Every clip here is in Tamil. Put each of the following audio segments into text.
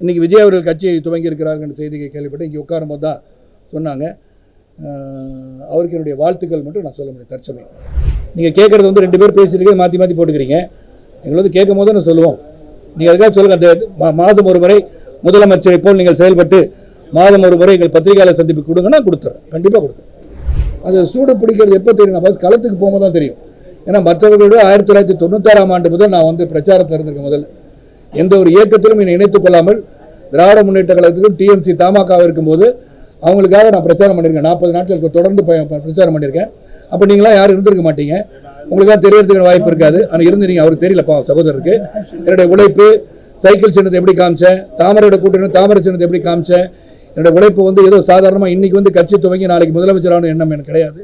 இன்றைக்கி விஜய் அவர்கள் கட்சியை துவங்கி இருக்கிறார்கள் செய்தியை கேள்விப்பட்டு இங்கே உட்காரும் போது தான் சொன்னாங்க. அவருக்கு என்னுடைய வாழ்த்துக்கள் மட்டும் நான் சொல்ல முடியும் தற்சமயம். நீங்கள் கேட்குறது வந்து ரெண்டு பேர் பேசியிருக்கே மாற்றி மாற்றி போட்டுக்கிறீங்க. எங்களை வந்து கேட்கும் போது நான் சொல்லுவோம். நீங்கள் அதுக்காக சொல்லுங்கள் அந்த மாதம் ஒரு முறை முதலமைச்சரை போல் நீங்கள் செயல்பட்டு மாதம் ஒரு முறை எங்கள் பத்திரிகையாளர் சந்திப்பு கொடுங்கன்னா கொடுத்துறேன் கண்டிப்பாக கொடுக்குறேன் அது சூடு பிடிக்கிறது எப்போ தெரியும்? நான் ஃபஸ்ட் களத்துக்கு போகும்போது தான் தெரியும். ஏன்னா மற்றவர்களோட ஆயிரத்தி தொள்ளாயிரத்தி தொண்ணூத்தாறாம் ஆண்டு முதல் நான் வந்து பிரச்சாரத்தில் இருந்திருக்கேன் முதல்ல எந்த ஒரு இயக்கத்திலும் என்னை இணைத்துக் கொள்ளாமல் திராவிட முன்னேற்ற கழகத்துக்கும் டிஎம்சி தமாக இருக்கும்போது அவங்களுக்காக நான் பிரச்சாரம் பண்ணியிருக்கேன் நாற்பது நாட்களுக்கு தொடர்ந்து பிரச்சாரம் பண்ணியிருக்கேன் அப்போ நீங்களாம் யாரும் இருந்திருக்க மாட்டீங்க. உங்களுக்காக தெரியறதுக்கு வாய்ப்பு இருக்காது. ஆனால் இருந்து நீங்கள் அவருக்கு தெரியலப்பா சகோதரருக்கு. என்னுடைய உழைப்பு சைக்கிள் சின்னத்தை எப்படி காமிச்சேன்? தாமரையோட கூட்டணி தாமரை சின்னத்தை எப்படி காமிச்சேன்? என்னோட உழைப்பு வந்து ஏதோ சாதாரணமாக இன்னைக்கு வந்து கட்சி துவங்கி நாளைக்கு முதலமைச்சரான எண்ணம் எனக்கு கிடையாது.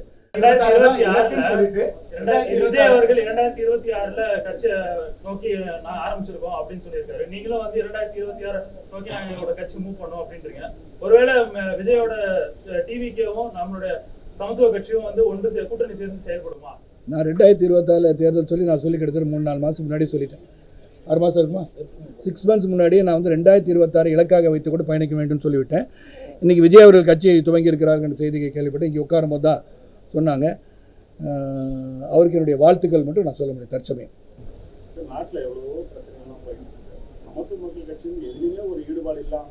விஜய் அவர்கள் இரண்டாயிரத்தி இருபத்தி ஆறுல கட்சியை நோக்கி நான் ஆரம்பிச்சிருக்கோம் அப்படின்னு சொல்லியிருக்காரு. நீங்களும் வந்து இரண்டாயிரத்தி இருபத்தி ஆறு நோக்கி நாங்க எங்களோட கட்சி மூவ் பண்ணோம் அப்படின்றீங்க. ஒருவேளை விஜயோட டிவிக்கும் நம்மளுடைய சமத்துவ கட்சியும் வந்து ஒன்று கூட்டணி சேர்ந்து செயல்படுமா? நான் ரெண்டாயிரத்தி இருபத்தாறில் தேர்தல் சொல்லி நான் சொல்லி கிட்டத்தட்ட மூணு நாலு மாதத்துக்கு முன்னாடி சொல்லிட்டேன். ஆறு மாதம் இருக்குமா? சிக்ஸ் மந்த்ஸ் முன்னாடியே நான் வந்து ரெண்டாயிரத்தி இருபத்தாறு இலக்காக வைத்து கூட பயணிக்க வேண்டும் சொல்லிவிட்டேன். இன்றைக்கி விஜய் அவர்கள் கட்சியை துவங்கி இருக்கிறார்கள் செய்தியை கேள்விப்பட்டு இங்கே உட்காரும் போது தான் சொன்னாங்க. அவருக்கு என்னுடைய வாழ்த்துக்கள் மட்டும் நான் சொல்ல முடியும் தற்சமயம். நாட்டுல எவ்வளவோ பிரச்சனைகள்லாம் போயிட்டு இருக்கு. சமத்துவ மக்கள் கட்சியும் எதுலையுமே ஒரு ஈடுபாடு இல்லாம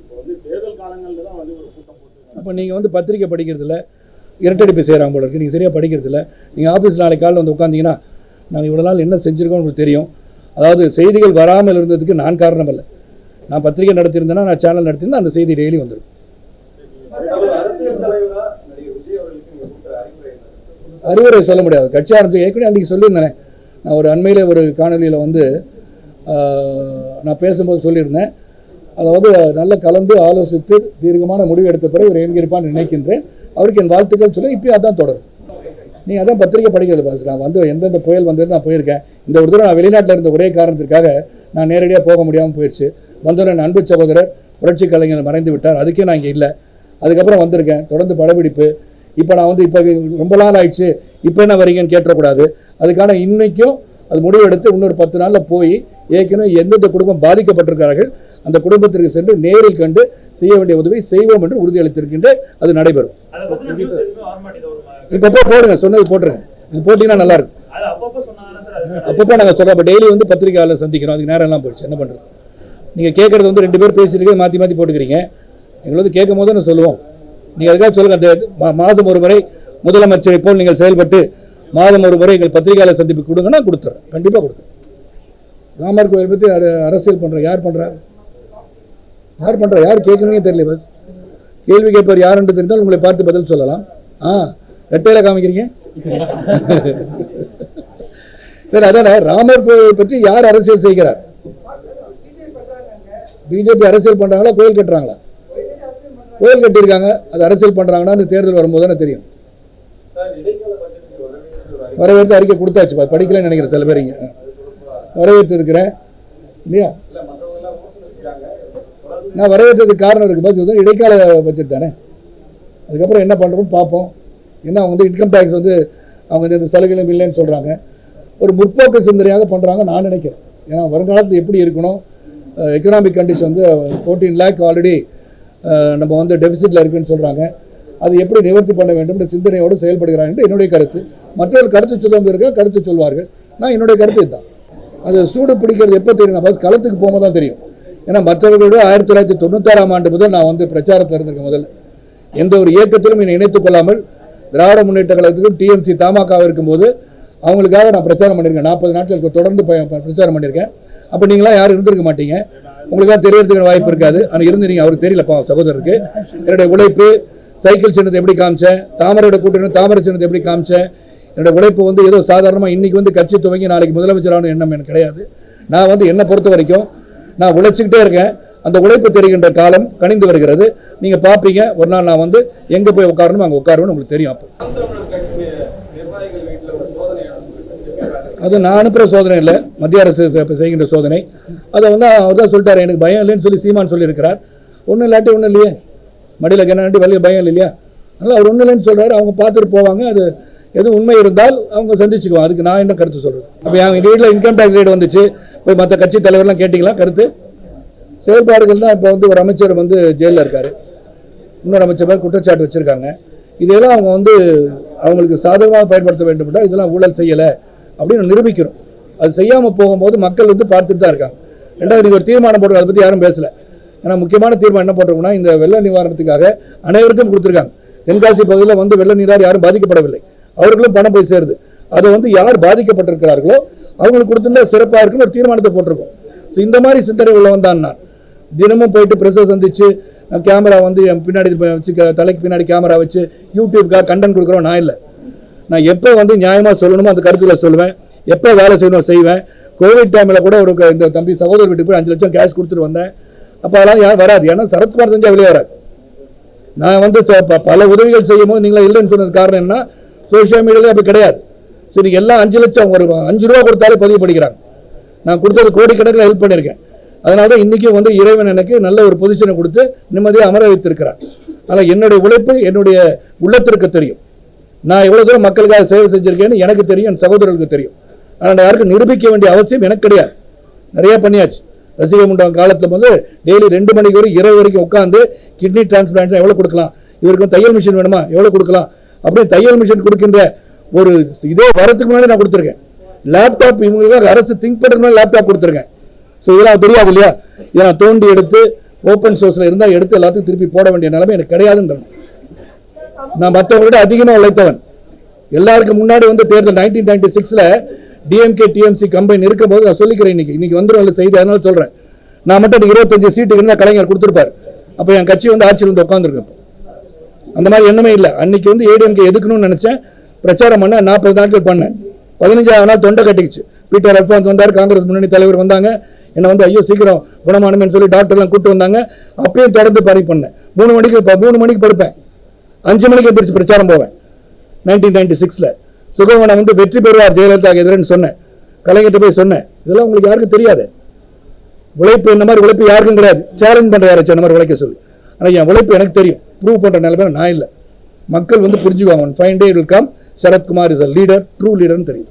இப்போ வந்து தேர்தல் காலங்கள்ல தான் வந்து ஒரு கூட்டம் போட்டு அப்போ நீங்கள் வந்து பத்திரிக்கை படிக்கிறதில்ல இரட்டடிப்பு செய்கிறாங்க போல இருக்குது நீங்கள் சரியாக படிக்கிறதில்ல நீங்கள் ஆஃபீஸ் நாளைக்கு காலையில் வந்து உட்காந்தீங்கன்னா நாங்கள் இவ்வளோ நாள் என்ன செஞ்சுருக்கோம் உங்களுக்கு தெரியும். அதாவது செய்திகள் வராமல் இருந்ததுக்கு நான் காரணம் இல்லை நான் பத்திரிக்கை நடத்தியிருந்தேன்னா நான் சேனல் நடத்தியிருந்தேன் அந்த செய்தி டெய்லி வந்துடும் அரசியல் தலைவரா நடிகர் விஜய் அவர்களுக்கு நீங்க கொடுக்குற அறிவுரை என்ன? அறிவுரை சொல்ல முடியாது. கட்சி ஆரம்பிச்சு ஏற்கனவே அன்றைக்கி சொல்லியிருந்தேன். நான் ஒரு அண்மையில் ஒரு காணொலியில் வந்து நான் பேசும்போது சொல்லியிருந்தேன். அதாவது நல்ல கலந்து ஆலோசித்து தீர்க்கமான முடிவு எடுத்த பிறகு இவர் எங்கிருப்பான்னு நினைக்கின்றேன். அவருக்கு என் வாழ்த்துக்கள் சொல்ல இப்போ அதான் தொடரும் நீ அதான் பத்திரிக்கை படிக்கிறது பாஸ். நான் வந்து எந்தெந்த புயல் வந்தது நான் போயிருக்கேன். இந்த ஒரு தடவை நான் வெளிநாட்டில் இருந்த ஒரே காரணத்திற்காக நான் நேரடியாக போக முடியாமல் போயிடுச்சு வந்தோடனே என் அன்பு சகோதரர் புரட்சி கலைஞர் மறைந்து விட்டார். அதுக்கே நான் இங்கே இல்லை. அதுக்கப்புறம் வந்திருக்கேன். தொடர்ந்து படப்பிடிப்பு. இப்போ நான் வந்து இப்போ ரொம்ப நாள் ஆயிடுச்சு இப்போ என்ன வரீங்கன்னு கேட்டக்கூடாது அதுக்கான இன்னைக்கும் அது முடிவெடுத்து இன்னொரு பத்து நாளில் போய் ஏற்கனவே எந்தெந்த குடும்பம் பாதிக்கப்பட்டிருக்கிறார்கள் அந்த குடும்பத்திற்கு சென்று நேரில் கண்டு செய்ய வேண்டிய உதவி செய்வோம் என்று உறுதியளித்திருக்கின்ற அது நடைபெறும். இப்பப்போ போடுங்க சொன்னது போட்டுருங்க. இது போட்டிங்கன்னா நல்லா இருக்கும் அது அப்பப்போ நாங்கள் சொல்கிறோம் அப்போ டெய்லி வந்து பத்திரிக்கையாளர் சந்திக்கிறோம் அதுக்கு நேரம் எல்லாம் போயிடுச்சு என்ன பண்ணுறது நீங்கள் கேட்குறது வந்து ரெண்டு பேர் பேசியிருக்கே மாற்றி மாற்றி போட்டுக்கிறீங்க. எங்களை வந்து கேட்கும் போது நான் சொல்லுவோம். நீங்கள் அதுக்காக சொல்லுங்கள் அந்த மாதம் ஒரு முறை முதலமைச்சரை போல் நீங்கள் செயல்பட்டு மாதம் ஒரு முறை எங்கள் பத்திரிகையாளர் சந்திப்பு கொடுங்கன்னா கொடுத்துறேன். கண்டிப்பாக கொடுக்குறேன். ராமர் கோயில் பற்றி அர- அரசியல் பண்ணுற யார் பண்ணுறா யார் பண்ணுறா யார் கேட்குறீங்க தெரியல பஸ். கேள்வி கேட்பார் யார் என்று தெரிந்தால் உங்களை பார்த்து பதில் சொல்லலாம். ஆ ரெட்டையில் காமிக்கிறீங்க? சரி அதான ராமர் கோயிலை பற்றி யார் அரசியல் செய்கிறார்? பிஜேபி அரசியல் பண்ணுறாங்களா கோயில் கட்டுறாங்களா? கோயில் கட்டியிருக்காங்க அது அரசியல் பண்றாங்கன்னு தேர்தல் வரும்போது தானே தெரியும். வரவேற்று அறிக்கை கொடுத்தாச்சு பா- படிக்கலைன்னு நினைக்கிறேன் சில பேர் இங்க. வரவேற்று இருக்கிறேன். இல்லையா? நான் வரவேற்றதுக்கு காரணம் இருக்குது இது இடைக்கால பட்ஜெட் தானே. அதுக்கப்புறம் என்ன பண்ணுறோம்னு பார்ப்போம். ஏன்னா அவங்க வந்து இன்கம் டேக்ஸ் வந்து அவங்க இந்த சலுகைகளும் இல்லைன்னு சொல்கிறாங்க ஒரு முற்போக்கு சிந்தனையாக பண்ணுறாங்க நான் நினைக்கிறேன். ஏன்னா வருங்காலத்தில் எப்படி இருக்கணும் எக்கனாமிக் கண்டிஷன் வந்து ஃபோர்டீன் லேக் ஆல்ரெடி நம்ம வந்து டெபிசிட்டில் இருக்குன்னு சொல்கிறாங்க அது எப்படி நிவர்த்தி பண்ண வேண்டும்? என்ற சிந்தனையோடு செயல்படுகிறாங்க என்று என்னுடைய கருத்து. மற்றவர்கள் கருத்து சுதந்திரம் கருத்து சொல்வார்கள். நான் என்னுடைய கருத்து இதுதான். அது சூடு பிடிக்கிறது எப்போ தெரியும்? பஸ் களத்துக்கு போகும்போது தான் தெரியும். ஏன்னா மற்றவர்களோட ஆயிரத்தி தொள்ளாயிரத்தி தொண்ணூத்தாறாம் ஆண்டு முதல் நான் வந்து பிரச்சாரத்தில் இருந்திருக்கேன் முதல்ல. எந்த ஒரு இயக்கத்திலும் என்னை இணைத்துக் கொள்ளாமல் திராவிட முன்னேற்ற கழகத்துக்கும் டிஎம்சி தமாக இருக்கும்போது அவங்களுக்காக நான் பிரச்சாரம் பண்ணியிருக்கேன். நாற்பது நாட்களுக்கு தொடர்ந்து பிரச்சாரம் பண்ணியிருக்கேன். அப்போ நீங்களாம் யாரும் இருந்திருக்க மாட்டீங்க. உங்களுக்காக தெரியறதுக்கு வாய்ப்பு இருக்காது. ஆனால் இருந்து நீங்கள் அவருக்கு தெரியலப்பா சகோதரருக்கு. என்னுடைய உழைப்பு சைக்கிள் சின்னத்தை எப்படி காமிச்சேன் தாமரையோட கூட்டணி தாமரை சின்னத்தை எப்படி காமிச்சேன் என்னோட உழைப்பு வந்து ஏதோ சாதாரணமாக இன்றைக்கி வந்து கட்சி துவங்கி நாளைக்கு முதலமைச்சரான எண்ணம் எனக்கு கிடையாது. நான் வந்து என்னை பொறுத்த வரைக்கும் நான் உழைச்சிக்கிட்டே இருக்கேன். அந்த உழைப்பு தெரிகின்ற காலம் கணிந்து வருகிறது. நீங்கள் பார்ப்பீங்க ஒரு நாள் நான் வந்து எங்கே போய் உட்காரணும் அங்கே உட்காருவேன்னு உங்களுக்கு தெரியும் அப்போ நாம் தமிழர் கட்சி நிர்வாகிகள் வீட்டுல ஒரு சோதனை நடந்திருக்கு அது நான் அனுப்புகிற சோதனை இல்லை. மத்திய அரசு செய்கின்ற சோதனை. அதை வந்து அவர் தான் சொல்லிட்டார். எனக்கு பயம் இல்லைன்னு சொல்லி சீமான் சொல்லியிருக்கிறார். ஒன்றும் இல்லாட்டி ஒன்றும் இல்லையே. மடியில் கிணாட்டி வழிய பயம் இல்லையா? அதனால் அவர் ஒன்றும் இல்லைன்னு சொல்கிறார் அவங்க பார்த்துட்டு போவாங்க. அது எதுவும் உண்மை இருந்தால் அவங்க சந்திச்சுக்குவோம் அதுக்கு நான் என்ன கருத்து சொல்கிறது அப்போ எங்கள் வீட்டில் இன்கம் டேக்ஸ் ரேட் வந்துச்சு. போய் மற்ற கட்சி தலைவர்லாம் கேட்டிங்களா? கருத்து? செயல்பாடுகள் தான் இப்போ வந்து ஒரு அமைச்சர் வந்து ஜெயிலில் இருக்கார். இன்னொரு அமைச்சர் மாதிரி குற்றச்சாட்டு வச்சுருக்காங்க. இதெல்லாம் அவங்க வந்து அவங்களுக்கு சாதகமாக பயன்படுத்த வேண்டும் என்றால் இதெல்லாம் ஊழல் செய்யலை. அப்படின்னு நிரூபிக்கணும் அது செய்யாமல் போகும்போது மக்கள் வந்து பார்த்துட்டு தான் இருக்காங்க. ரெண்டாவது நீங்கள் ஒரு தீர்மானம் போட்டு அதை பற்றி யாரும் பேசலை. ஏன்னா முக்கியமான தீர்மானம் என்ன போட்டிருக்கோம்னா இந்த வெள்ள நிவாரணத்துக்காக அனைவருக்கும் கொடுத்துருக்காங்க. தென்காசி பகுதியில் வந்து வெள்ள நீரால் யாரும் பாதிக்கப்படவில்லை. அவர்களும் பணம் போய் சேருது. அதை வந்து யார் பாதிக்கப்பட்டிருக்கிறார்களோ அவங்களுக்கு கொடுத்துருந்தா சிறப்பாக இருக்குன்னு ஒரு தீர்மானத்தை போட்டிருக்கோம். ஸோ இந்த மாதிரி சிந்தனை உள்ளவன் தான் நான். தினமும் போயிட்டு ப்ரெஸ்ஸை சந்திச்சு கேமரா வந்து என் பின்னாடி வச்சு தலைக்கு பின்னாடி கேமரா வச்சு யூடியூப்காக கண்டென்ட் கொடுக்குறோம் நான் இல்லை. நான் எப்போ வந்து நியாயமாக சொல்லணுமோ அந்த கருத்துக்களை சொல்லுவேன். எப்போ வேலை செய்யணும் செய்வேன். கோவிட் டைமில் கூட ஒரு க- இந்த தம்பி சகோதரர் வீட்டுக்கு போய் அஞ்சு லட்சம் கேஷ் கொடுத்துட்டு வந்தேன். அப்போ அதெல்லாம் யாரும் வராது. ஏன்னா சரத்குமார் செஞ்சால் வெளியே வராது. நான் வந்து ப- பல உதவிகள் செய்யும் போது நீங்களே இல்லைன்னு சொன்னது காரணம் என்ன சோஷியல் மீடியாவில் அப்படி கிடையாது. சரி எல்லாம் அஞ்சு லட்சம் ஒரு அஞ்சு ரூபா கொடுத்தாலே பதிவு படிக்கிறாங்க நான் கொடுத்தது கோடிக்கணக்கில் ஹெல்ப் பண்ணியிருக்கேன். அதனால தான் இன்றைக்கும் வந்து இறைவன் எனக்கு நல்ல ஒரு பொசிஷனை கொடுத்து நிம்மதியாக அமர வைத்திருக்கிறார். ஆனால் என்னுடைய உழைப்பு என்னுடைய உள்ளத்திற்கு தெரியும். நான் எவ்வளோ தூரம் மக்களுக்காக சேவை செஞ்சுருக்கேன்னு எனக்கு தெரியும் என் சகோதரர்களுக்கு தெரியும். ஆனால் யாருக்கும் நிரூபிக்க வேண்டிய அவசியம் எனக்கு கிடையாது. நிறைய பண்ணியாச்சு. ரசிகை முண்டம் காலத்தில் வந்து டெய்லி ரெண்டு மணிக்கு வரை இரவு வரைக்கும் உட்காந்து கிட்னி டிரான்ஸ்பிளான்ட் எவ்வளோ கொடுக்கலாம்? இவருக்கு தையல் மிஷின் வேணுமா? எவ்வளோ கொடுக்கலாம்? அப்படி தையல் மிஷின் கொடுக்கின்ற ஒரு இதே வரத்துக்கு முன்னாடி நான் கொடுத்துருக்கேன். லேப்டாப் இவங்களுக்கு அரசு திங்க் பண்ணுறதுக்கு முன்னாடி லேப்டாப் கொடுத்துருக்கேன். ஸோ இதெல்லாம் தெரியாது இல்லையா? இதை நான் தோண்டி எடுத்து ஓப்பன் சோர்ஸில் இருந்தால் எடுத்து எல்லாத்தையும் திருப்பி போட வேண்டிய நிலைமை எனக்கு கிடையாதுன்றது நான் மற்றவங்க விட அதிகமாக உழைத்தவன். எல்லாருக்கும் முன்னாடி வந்து தேர்தல் நைன்டீன் நைன்டி சிக்ஸில் டிஎம்கே டிஎம்சி கம்பெனி இருக்கும்போது நான் சொல்லிக்கிறேன் இன்னைக்கு. இன்னைக்கு வந்துடும் இல்லை செய்தி அதனால சொல்கிறேன் நான் மட்டும் இன்னைக்கு இருபத்தஞ்சு சீட்டுக்கு இருந்தால் கலைஞர் கொடுத்துருப்பார். அப்போ என் கட்சி வந்து ஆட்சியில் வந்து உட்காந்துருக்கும் அந்த மாதிரி எண்ணமே இல்லை. அன்னைக்கு வந்து ஏடிஎம்கே எதுக்கணும்னு நினச்சேன். பிரச்சாரம் பண்ண நாற்பது நாட்கள் பண்ணேன். பதினஞ்சாவது நாள் தொண்டை கட்டிக்குச்சு. பீட்டர் அல்பான்ஸ் வந்தார் காங்கிரஸ் முன்னணி தலைவர் வந்தாங்க. என்னை வந்து ஐயோ சீக்கிரம் குணமானமேன்னு சொல்லி டாக்டர்லாம் கூப்பிட்டு வந்தாங்க. அப்பயும் தொடர்ந்து பணி பண்ணேன். மூணு மணிக்கு மூணு மணிக்கு படுப்பேன். அஞ்சு மணிக்கு எந்திரிச்சு பிரச்சாரம் போவேன். நைன்டீன் நைன்டி சிக்ஸில் சுகவனம் வந்து வெற்றி பெறுவார் ஜெயலலிதா எதிரன்னு சொன்னேன். கலைஞர்கிட்ட போய் சொன்னேன். இதெல்லாம் உங்களுக்கு யாருக்கும் தெரியாது. உழைப்பு இந்த மாதிரி உழைப்பு யாருக்கும் கிடையாது. சேலஞ்ச் பண்ணுற யாராச்சும் அந்த மாதிரி உழைக்க சொல்லி. ஆனால் என் உழைப்பு எனக்கு தெரியும். ப்ரூவ் பண்ணுற நிலைமையில நான் இல்லை. மக்கள் வந்து புரிஞ்சுக்குவாங்க. Fine day will come Sarathkumar is a leader true லீடர்னு தெரியும்.